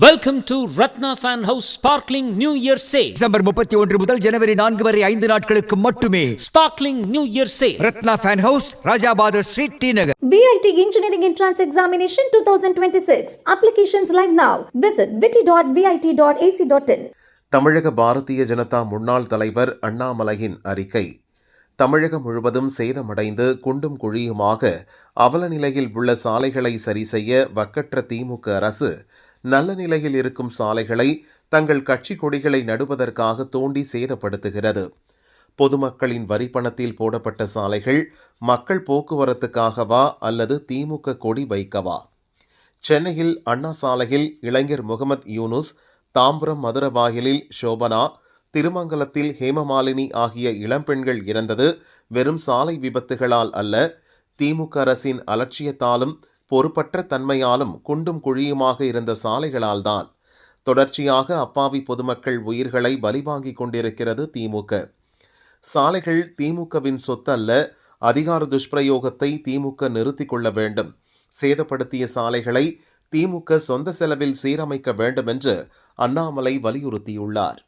Welcome to Ratna Fan House Sparkling New Year Sale. December முப்பத்தி ஒன்று முதல் ஜனவரி நான்கு வரை ஐந்து நாட்களுக்கு மட்டுமே Sparkling New Year Sale. Ratna fan house Rajabathar street T Nagar VIT Engineering Entrance Examination 2026. Applications live now. Visit vit.vit.ac.in. தமிழக பாரதிய ஜனதா முன்னாள் தலைவர் அண்ணாமலையின் அறிக்கை தமிழகம் முழுவதும் சேதமடைந்து குண்டும் குழியுமாக அவல நிலையில் உள்ள சாலைகளை சரி செய்ய வக்கற்ற திமுக அரசு நல்ல நிலையில் இருக்கும் சாலைகளை தங்கள் கட்சி கொடிகளை நடுவதற்காக தோண்டி சேதப்படுத்துகிறது. பொதுமக்களின் வரிப்பணத்தில் போடப்பட்ட சாலைகள் மக்கள் போக்குவரத்துக்காகவா அல்லது திமுக கொடி வைக்கவா? சென்னையில் அண்ணா சாலையில் இளைஞர் முகமது யூனுஸ் தாம்பரம் மதுரவாயிலில் சோபனா திருமங்கலத்தில் ஹேமமாலினி ஆகிய இளம்பெண்கள் இறந்தது வெறும் சாலை விபத்துகளால் அல்ல. திமுக அரசின் அலட்சியத்தாலும் பொறுப்பற்ற தன்மையாலும் குண்டும் குழியுமாக இருந்த சாலைகளால்தான் தொடர்ச்சியாக அப்பாவி பொதுமக்கள் உயிர்களை பலிவாங்கிக் கொண்டிருக்கிறது திமுக. சாலைகள் திமுகவின் சொத்து அல்ல அதிகார துஷ்பிரயோகத்தை திமுக நிறுத்திக் கொள்ள வேண்டும். சேதப்படுத்திய சாலைகளை திமுக சொந்த செலவில் சீரமைக்க வேண்டும் என்று அண்ணாமலை வலியுறுத்தியுள்ளார்.